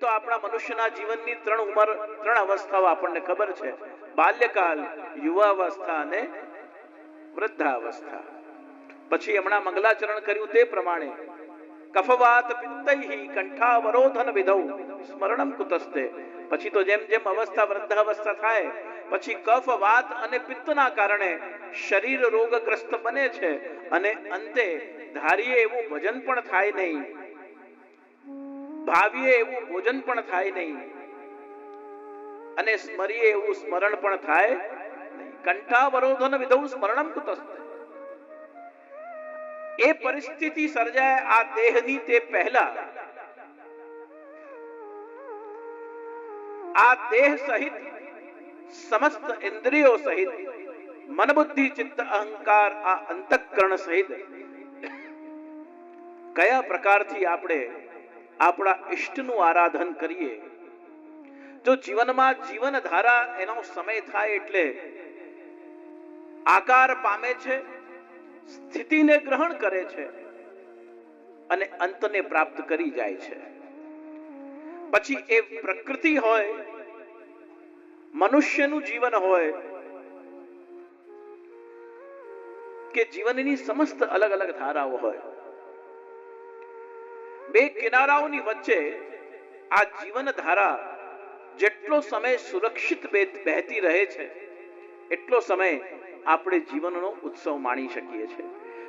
તો આપણા મનુષ્યના જીવનની ત્રણ ઉંમર, ત્રણ અવસ્થાઓ આપણને ખબર છે. બાલ્યકાલ યુવાવસ્થા અને વૃદ્ધાવસ્થા. પછી હમણાં મંગલાચરણ કર્યું તે પ્રમાણે. કફવાત પિત્તૈહી કંઠાવરોધન વિધૌ, સ્મરણમ કુતસ્તે. પછી તો જેમ જેમ અવસ્થા વૃદ્ધાવસ્થા થાય, પછી કફ વાત અને પિત્તના કારણે શરીર રોગગ્રસ્ત બને છે અને અંતે ધારીએ એવું ભજન પણ થાય નહીં. ભાવીએ એવું ભોજન પણ થાય નહીં. અને સ્મરીએ એવું સ્મરણ પણ થાય કંઠાવરોધન વિધૌ સ્મરણમ કુતસ્તે એ પરિસ્થિતિ સર્જાય આ દેહની તે પહેલા. આ દેહ સહિત સમસ્ત ઇન્દ્રિયો સહિત મન બુદ્ધિ ચિત્ત, અહંકાર, આ અંતઃકરણ સહિત, કયા પ્રકારથી આપણે આપણા ઈષ્ટનું આરાધન કરીએ. જો જીવનમાં જીવન ધારા એનો સમય થાય એટલે આકાર પામે છે, સ્થિતિને ગ્રહણ કરે છે અને અંતને પ્રાપ્ત કરી જાય છે. પછી એ પ્રકૃતિ હોય, મનુષ્યનું જીવન હોય, કે જીવનની સમસ્ત અલગ અલગ ધારાઓ હોય. બે કિનારાઓની વચ્ચે આ જીવન જેટલો સમય સુરક્ષિત વહેતી રહે છે, એટલો સમય આપણે જીવનનો ઉત્સવ માણી શકીએ છીએ.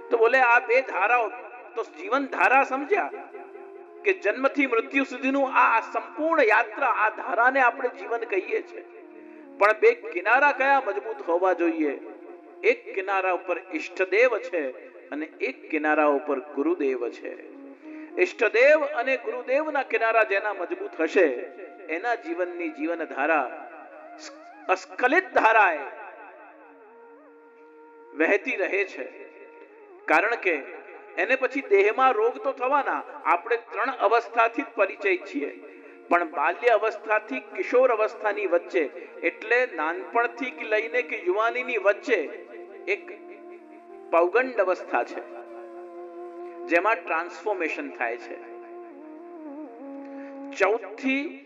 તો બોલે આ બે ધારાઓ, તો જીવન ધારા સમજ્યા કે જન્મથી મૃત્યુ સુધીનું આ સંપૂર્ણ યાત્રા આ ધારાને આપણે જીવન કહીએ છીએ. પણ બે કિનારા કયા મજબૂત હોવા જોઈએ? એક કિનારા ઉપર ઈષ્ટદેવ છે અને એક કિનારા ઉપર ગુરુદેવ છે. ઈષ્ટદેવ અને ગુરુદેવના કિનારા જેના મજબૂત હશે, એના જીવનની જીવન ધારા અસ્ખલિત ધારાએ વહેતી રહે છે. કારણ કે એને પછી દેહમાં રોગ તો થવાના, આપણે ત્રણ અવસ્થાથી જ પરિચય છીએ. પણ બાલ્ય અવસ્થાથી કિશોર અવસ્થાની વચ્ચે, એટલે નાનપણથી લઈને કે યુવાનીની વચ્ચે એક પૌગંડ અવસ્થા છે. જેમાં ટ્રાન્સફોર્મેશન થાય છે. ચૌદથી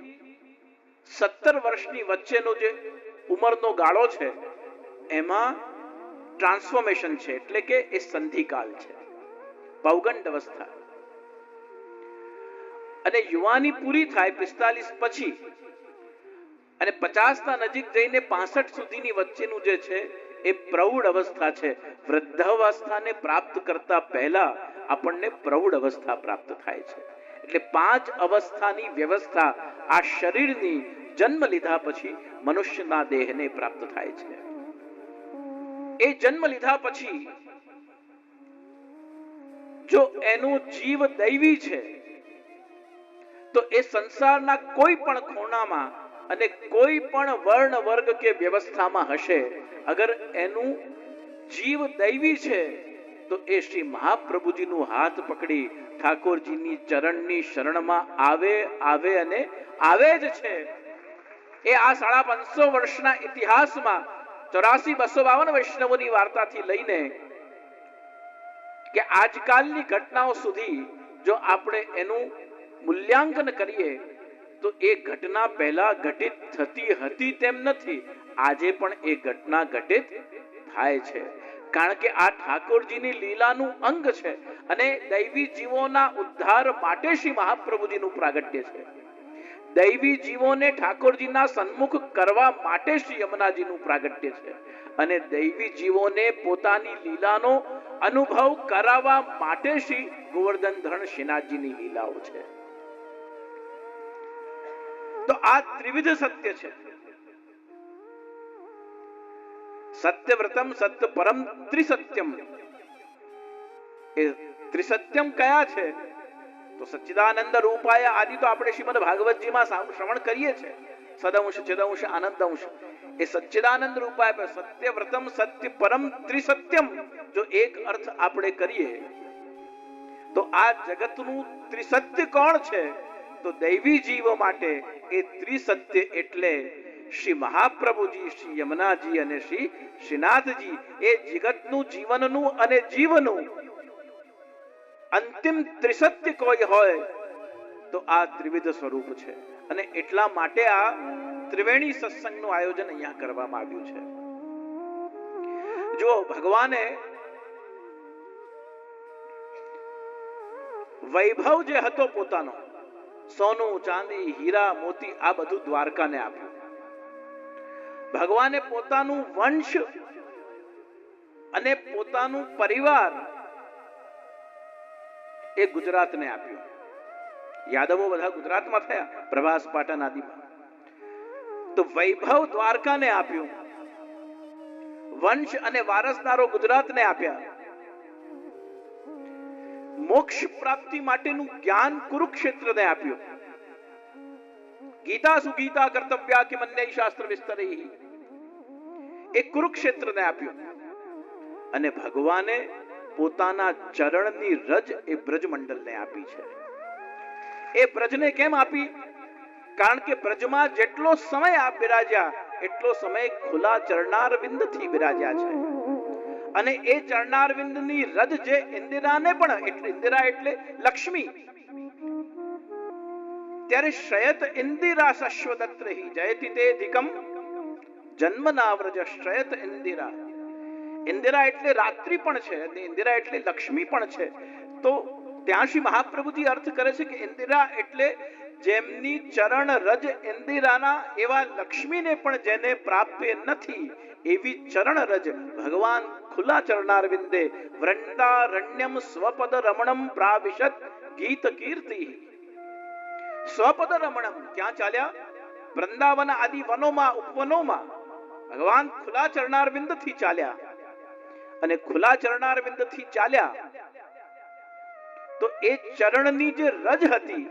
સત્તર વર્ષની વચ્ચેનો જે ઉંમરનો ગાળો છે, એમાં ટ્રાન્સફોર્મેશન છે, એટલે કે એ સંધિકાલ છે. પૌગંડ અવસ્થા. અને યુવાની પૂરી થાય પિસ્તાલીસ પછી, અને પચાસ ના નજીક જઈને પાસઠ સુધીની વચ્ચેનું જે છે, એ પ્રૌઢ અવસ્થા છે. વૃદ્ધાવસ્થાને પ્રાપ્ત કરતા પહેલા આપણને પ્રૌઢ અવસ્થા પ્રાપ્ત થાય છે. એટલે પાંચ અવસ્થાની વ્યવસ્થા આ શરીરની જન્મ લીધા પછી મનુષ્યના દેહને પ્રાપ્ત થાય છે. એ જન્મ લીધા પછી જો એનું જીવ દૈવી છે, તો એ સંસારના કોઈ પણ ખૂણામાં અને કોઈ પણ વર્ણ વર્ગ કે વ્યવસ્થામાં હશે. અગર એનું જીવ દૈવી છે તો એ શ્રી મહાપ્રભુજીનું હાથ પકડી ઠાકોરજીની ચરણની શરણમાં આવે આવે અને આવે જ છે. એ આ સાડા પાંચસો વર્ષના ઇતિહાસમાં ચોરાસી બસો બાવન વૈષ્ણવોની વાર્તાથી લઈને કે આજકાલની ઘટનાઓ સુધી જો આપણે એનું મૂલ્યાંકન કરીએ, તો એ ઘટના પહેલા ઘટિત થતી હતી તેમ નથી. આજે પણ એ ઘટના ઘટિત થાય છે. કારણ કે આ ઠાકોરજીની લીલાનું અંગ છે અને દૈવી જીવોના ઉદ્ધાર માટે શ્રી મહાપ્રભુજીનું પ્રાગટ્ય છે. દૈવી જીવોને ઠાકોરજીના સન્મુખ કરવા માટે શ્રી યમુનાજીનું પ્રાગટ્ય છે અને દૈવી જીવોને પોતાની લીલાનો અનુભવ કરાવવા માટે શ્રી ગોવર્ધન ધરણ શ્રીનાથજીની લીલાઓ છે. તો આ ત્રિવિધ સત્ય છે. સત્યવ્રતમ સત્ય પરમ ત્રિસત્યમ એ ત્રિસત્યમ કયા છે તો સચ્ચિદાનંદ રૂપાય આદિ તો આપણે શ્રીમદ ભાગવતજીમાં શ્રવણ કરીએ છીએ સદંશ ચિદંશ આનંદંશ એ સચ્ચિદાનંદ રૂપાય પર સત્યવ્રતમ સત્ય પરમ ત્રિસત્યમ જો એક અર્થ આપણે કરીએ તો આ જગતનું ત્રિસત્ય કોણ છે તો દૈવી જીવ માટે એ ત્રિસત્ય એટલે શ્રી મહાપ્રભુજી, શ્રી યમુનાજી અને શ્રી શ્રીનાથજી એ જગતનું, જીવનનું અને જીવનું અંતિમ ત્રિસત્ય કોઈ હોય તો આ ત્રિવિધ સ્વરૂપ છે. અને એટલા માટે આ ત્રિવેણી સત્સંગનું આયોજન અહીંયા કરવામાં આવ્યું છે. જો ભગવાને વૈભવ જે હતો પોતાનો, સોનું, ચાંદી, હીરા, મોતી, આ બધું દ્વારકાને આપ્યું. ભગવાને પોતાનું વંશ અને પોતાનું પરિવાર એ ગુજરાતને આપ્યું. યાદવો બધા ગુજરાતમાં થયા, પ્રભાસ પાટણ આદિમાં. તો વૈભવ દ્વારકાને આપ્યું. વંશ અને વારસદારો ગુજરાતને આપ્યા. મોક્ષ પ્રાપ્તિ માટેનું જ્ઞાન કુરુક્ષેત્રને આપ્યું. ગીતા સુગીતા કર્તવ્યા કે મન્ય શાસ્ત્ર વિસ્તરી એ કુરુક્ષેત્રને આપ્યું. અને ભગવાને પોતાના ચરણની રજ એ બ્રજમંડળને આપી છે. એ બ્રજને કેમ આપી? કારણ કે બ્રજમાં જેટલો સમય આપ બિરાજ્યા, એટલો સમય ખુલ્લા ચરણાર વિંદથી બિરાજ્યા છે. અને એ ચરણારવિંદની રજ જે ઇન્દિરાને પણ એટલે ઇન્દિરા એટલે લક્ષ્મી. ત્યારે શયત ઇન્દિરા શશ્વદત્ત રહી જયતિ તેધિકમ જન્મનાવ્રજ શયત ઇન્દિરા. ઇન્દિરા એટલે રાત્રિ પણ છે અને ઇન્દિરા એટલે લક્ષ્મી પણ છે. તો ત્યાં મહાપ્રભુજી અર્થ કરે છે કે ઇન્દિરા એટલે જેમની ચરણ રજ ઇન્દિરાના એવા લક્ષ્મીને પણ જેને પ્રાપ્ય નથી, એવી ચરણ રજ. ભગવાન ખુલ્લા ચરણાર વિંદે વૃંદારણ્યમ સ્વપદ રમણમ પ્રાવિશત ગીત કીર્તિ. સ્વપદ રમણમ ક્યાં ચાલ્યા? વૃંદાવન આદિ વનોમાં, ઉપવનોમાં. ભગવાન ખુલ્લા ચરણાર વિંદથી ચાલ્યા. અને ખુલ્લા ચરણાર વિંદથી ચાલ્યા તો એ ચરણની જે રજ હતી,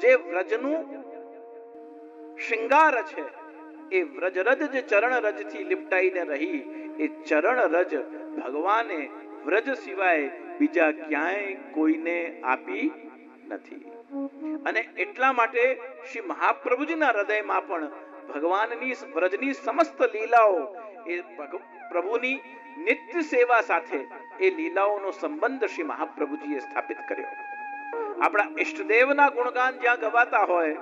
જે વ્રજનું શિંગાર છે, એ વ્રજરજ જે ચરણ રજથી લિપટાઈને રહી, એ ચરણ રજ ભગવાને વ્રજ સિવાય બીજા ક્યાંય કોઈને આપી નથી. અને એટલા માટે શ્રી મહાપ્રભુજીના હૃદયમાં પણ ભગવાનની વ્રજની સમસ્ત લીલાઓ એ પ્રભુની નિત્ય સેવા સાથે એ લીલાઓનો સંબંધ શ્રી મહાપ્રભુજીએ સ્થાપિત કર્યો. આપણા ઈષ્ટદેવના ગુણગાન જ્યાં ગવાતા હોય,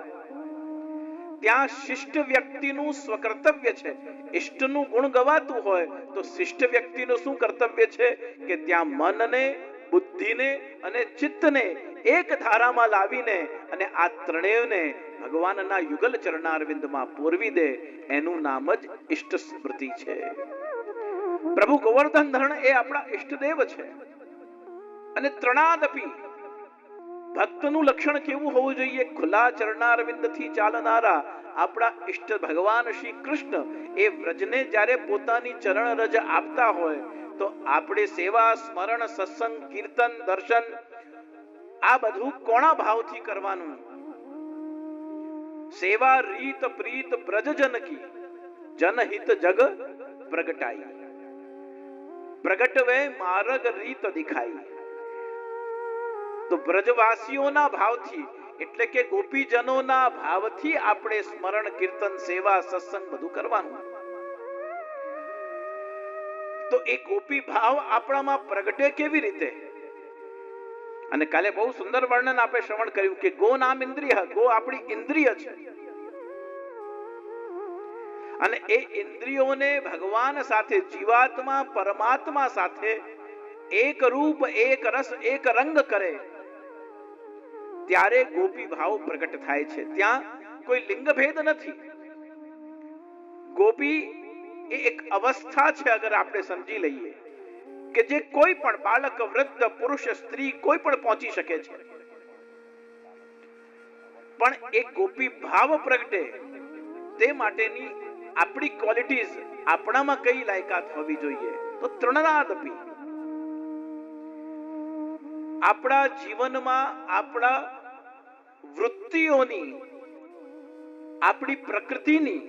ત્યાં શિષ્ટ વ્યક્તિનું સ્વકર્તવ્ય છે. ઈષ્ટનું ગુણ ગવાતું હોય તો શિષ્ટ વ્યક્તિનું શું કર્તવ્ય છે? કે ત્યાં મનને બુદ્ધિને અને ચિત્તને એક ધારામાં લાવીને અને આ ત્રણેયને ભગવાનના યુગલ ચરણારવિંદમાં પૂરવી દે, એનું નામ જ ઇષ્ટ સ્મૃતિ છે. પ્રભુ ગોવર્ધન ધરણ એ આપણા ઇષ્ટદેવ છે. અને ત્રણાદપી ભક્તનું લક્ષણ કેવું હોવું જોઈએ? ખુલ્લા ચરણારવિંદથી ચાલનારા આપણા ઈષ્ટ ભગવાન શ્રી કૃષ્ણ એ વ્રજને જ્યારે પોતાની ચરણ રજ આપતા હોય તો આપણે સેવા, સ્મરણ, સત્સંગ, કીર્તન, દર્શન, આ બધું કોણા ભાવથી કરવાનું? સેવા રીત, પ્રીત બ્રજજન કી, જનહિત જગ પ્રગટાઈ. પ્રગટવે માર્ગ રીત દિખાઈ. તો બ્રજવાસીઓના ભાવથી, એટલે કે ગોપીજનોના ભાવથી આપણે સ્મરણ, કીર્તન, સેવા, સત્સંગ બધું કરવાનું. તો એ ગોપી ભાવ આપણામાં પ્રગટે કેવી રીતે? અને કાલે બહુ સુંદર વર્ણન આપે શ્રવણ કર્યું કે ગો નામ ઇન્દ્રિય, ગો આપણી ઇન્દ્રિય છે. અને એ ઇન્દ્રિયોને ભગવાન સાથે, જીવાત્મા, પરમાત્મા સાથે એક રૂપ, એક રસ, એક રંગ કરે, ત્યારે ગોપી ભાવ પ્રગટ થાય છે. ત્યાં કોઈ લિંગ ભેદ નથી. ગોપી એ એક અવસ્થા છે અગર આપણે સમજી લઈએ કે જે કોઈ પણ બાળક, વૃદ્ધ, પુરુષ, સ્ત્રી કોઈ પણ પહોંચી શકે છે. પણ એ ગોપી ભાવ પ્રગટે તે માટેની આપણી ક્વોલિટીઝ આપણામાં કઈ લાયકાત હોવી જોઈએ? તો ત્રણનાદપી આપણા જીવનમાં આપણા વૃત્તિઓની, આપણી પ્રકૃતિની,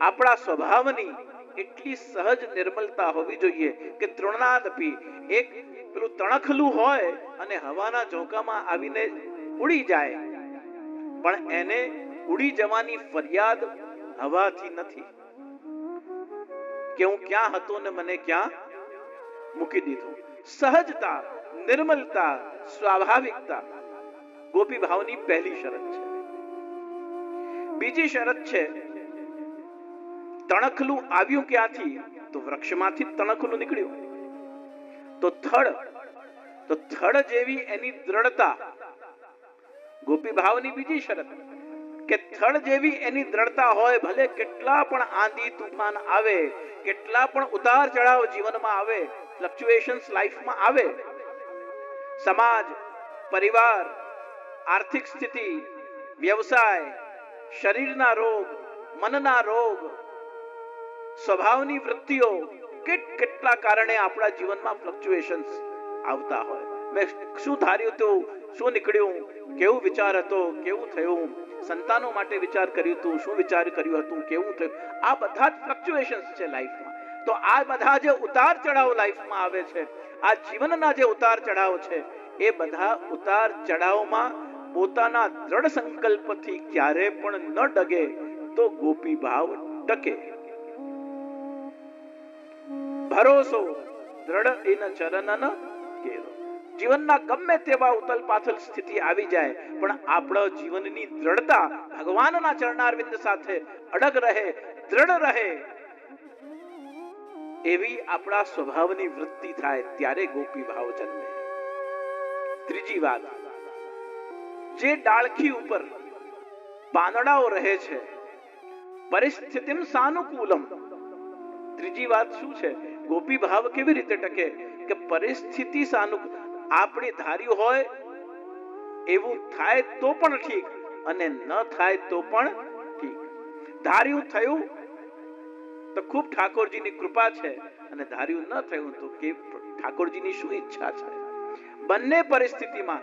આપણા સ્વભાવની એટલી સહજ નિર્મલતા હોવી જોઈએ કે તૃણાદપી એક પેલું તણખલું હોય અને હવાના ઝોંકામાં આવીને ઉડી જાય. પણ એને ઉડી જવાની ફરિયાદ હવાથી નથી. કે હું ક્યાં હતો ને મને ક્યાં મૂકી દીધું. સહજતા, નિર્મલતા, સ્વાભાવિકતા ગોપી ભાવની પહેલી શરત છે. બીજી શરત છે તણખલું આવ્યું ક્યાંથી? તો વૃક્ષમાંથી તણખલું નીકળ્યું. તો થડ તો થડ જેવી એની દ્રઢતા. ગોપી ભાવની બીજી શરત, કે થડ જેવી એની દ્રઢતા હોય, ભલે કેટલા પણ આંધી તુફાન આવે, કેટલા પણ ઉતાર ચઢાવ જીવનમાં આવે ફ્લક્ચ્યુએશન્સ લાઈફમાં આવે. સમાજ, પરિવાર, આર્થિક સ્થિતિ, વ્યવસાય, શરીરના રોગ, મનના રોગ સ્વભાવની વૃત્તિઓ કેટ કેટલા કારણે આપણા જીવનમાં ફ્લક્ચ્યુએશન્સ આવતા હોય. મેં શું ધાર્યું હતું શું નીકળ્યું? કેવું વિચાર હતો? કેવું થયું? સંતાનો માટે વિચાર કર્યું હતું શું વિચાર કર્યું હતું? કેવું થયું? આ બધા જ ફ્લક્ચ્યુએશન્સ છે લાઈફમાં તો આ બધા જે ઉતાર ચઢાવ લાઈફમાં આવે છે, આ જીવનના જે ઉતાર ચઢાવ છે, એ બધા ઉતાર ચઢાવમાં પોતાના દ્રઢ સંકલ્પથી ક્યારે પણ ન ડગે તો ગોપી ભાવ ટકે ભરોસો. દ્રઢ એના ચરણન જીવનના ગમે તેવા ઉતલ પાથલ સ્થિતિ આવી જાય, પણ આપણા જીવનની દ્રઢતા ભગવાનના ચરણારવિંદ સાથે અડગ રહે, દ્રઢ રહે. એવી આપણા સ્વભાવની વૃત્તિ થાય ત્યારે ગોપી ભાવ જન્મે. ત્રીજી વાત, જે ડાળખી ઉપર પાંદડાઓ રહે છે, પરિસ્થિતિમ સાનુકૂલમ. ત્રીજી વાત શું છે? ગોપી ભાવ કેવી રીતે ટકે? કે પરિસ્થિતિ સાનુકૂળ આપણે ધાર્યું હોય, એવું થાય તો પણ ઠીક અને ન થાય તો પણ ઠીક. ધાર્યું થયું તો ખૂબ ઠાકોરજીની કૃપા છે અને ધાર્યું ન થયું તો કે ઠાકોરજીની શું ઈચ્છા છે? બંને પરિસ્થિતિમાં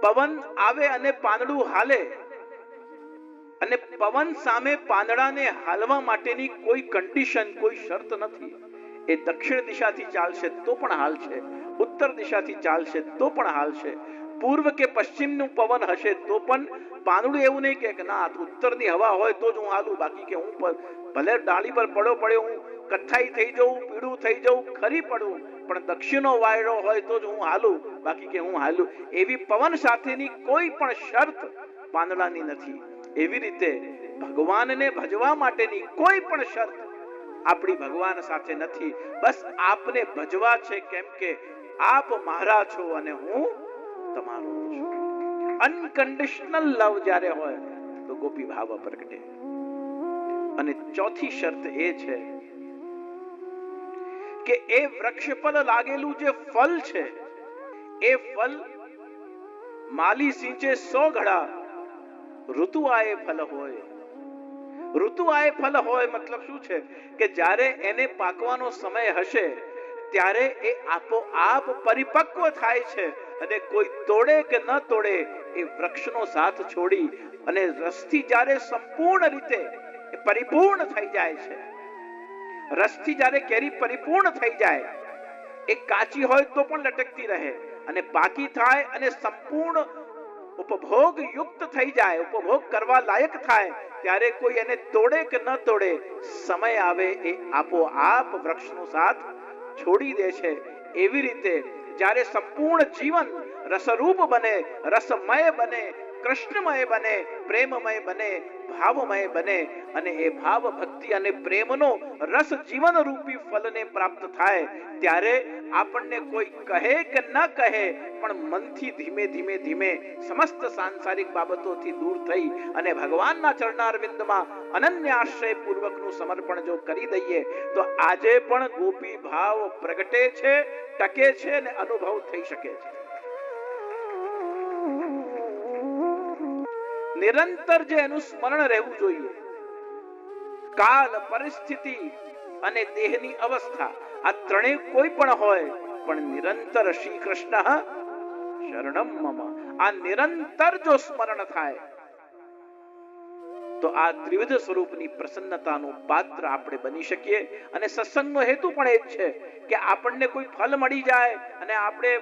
પવન આવે અને પાંદડું હાલે અને પવન સામે પાંદડાને હાલવા માટેની કોઈ કન્ડિશન કોઈ શરત નથી. એ દક્ષિણ દિશાથી ચાલશે તો પણ હાલશે ઉત્તર દિશાથી ચાલશે તો પણ હાલશે પૂર્વ કે પશ્ચિમનું પવન હશે તો પણ પાંદડું એવું નહીં કે ના ઉત્તરની હવા હોય તો જ હું હાલું, બાકી કે હું ભલે ડાળી પર પડ્યો પડ્યો, હું કથ્થાઈ થઈ જવું પીળું થઈ જવું ખરી પડવું પણ દક્ષિણનો વાયરો હોય તો જ હું હાલું, બાકી કે હું હાલું. એવી પવન સાથેની કોઈ પણ શરત પાંદડાની નથી. એવી રીતે ભગવાનને ભજવા માટેની કોઈ પણ શરત આપણી ભગવાન સાથે નથી. બસ આપને ભજવા છે કેમ કે આપ મારા છો અને હું તમારો છું. અનકન્ડિશનલ લવ જ્યારે હોય તો ગોપી ભાવ પ્રગટે. અને ચોથી શરત એ છે કે એ વૃક્ષ પર લાગેલું જે ફલ છે, એ ફલ માલી સિંચે સો ઘડા ઋતુ એ ફલ હોય. ઋતુ આએ ફળ હોય, મતલબ શું છે? કે જ્યારે એને પાકવાનો સમય હશે, ત્યારે એ આપોઆપ પરિપક્વ થાય છે અને કોઈ તોડે કે ન તોડે એ વૃક્ષનો સાથ છોડી અને રસથી જ્યારે સંપૂર્ણ રીતે પરિપૂર્ણ થઈ જાય છે, રસથી જ્યારે કેરી પરિપૂર્ણ થઈ જાય, એ કાચી હોય તો પણ લટકતી રહે અને પાકી થાય અને સંપૂર્ણ ઉપભોગ યુક્ત થઈ જાય, ઉપભોગ કરવા લાયક થાય, ત્યારે કોઈ એને તોડે કે ન તોડે, સમય આવે એ આપોઆપ વૃક્ષનો સાથ છોડી દે છે. એવી રીતે જ્યારે સંપૂર્ણ જીવન રસરૂપ બને, રસમય બને કૃષ્ણમય બને, પ્રેમમય બને, ભાવમય બને અને એ ભાવ ભક્તિ અને પ્રેમનો રસ જીવન રૂપી ફલને પ્રાપ્ત થાય. ત્યારે આપણને કોઈ કહે કે ન કહે, પણ મનથી ધીમે ધીમે ધીમે સમસ્ત સાંસારિક બાબતોથી દૂર થઈ અને ભગવાનના ચરણારવિંદમાં અનન્ય આશ્રય પૂર્વકનું સમર્પણ જો કરી દઈએ, તો આજે પણ ગોપી ભાવ પ્રગટે છે, ટકે છે અને અનુભવ થઈ શકે છે. નિરંતર જે એનું સ્મરણ રહેવું જોઈએ. કાલ, પરિસ્થિતિ અને દેહની અવસ્થા, આ ત્રણેય કોઈ પણ હોય, પણ નિરંતર શ્રી કૃષ્ણ શરણમ મમ. આ નિરંતર જો સ્મરણ થાય, તો આ ત્રિવિધ સ્વરૂપની પ્રસન્નતાનો પાત્ર આપણે બની શકીએ. અને સત્સંગનો હેતુ પણ એ જ છે કે આપણને કોઈ ફલ મળી જાય અને આપણે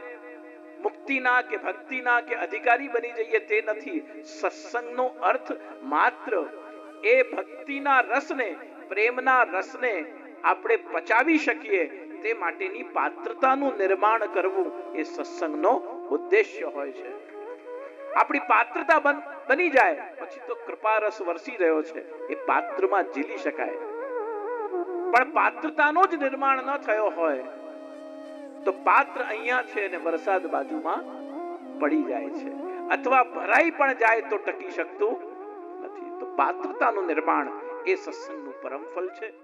મુક્તિના કે ભક્તિના કે અધિકારી બની જઈએ તે નથી. સત્સંગનો અર્થ માત્ર એ ભક્તિના રસને, પ્રેમના રસને આપણે પચાવી શકીએ તે માટેની પાત્રતાનું નિર્માણ કરવું એ સત્સંગનો ઉદ્દેશ્ય હોય છે. આપણી પાત્રતા બન- જાય, પછી તો કૃપા રસ વરસી રહ્યો છે. એ પાત્રમાં ઝીલી શકાય. પણ પાત્રતાનો જ નિર્માણ ન થયો હોય તો પાત્ર અહીંયા છે અને વરસાદ બાજુમાં પડી જાય છે. અથવા ભરાઈ પણ જાય તો ટકી શકતું નથી. તો પાત્રતાનું નિર્માણ એ સત્સંગનું પરમ ફળ છે.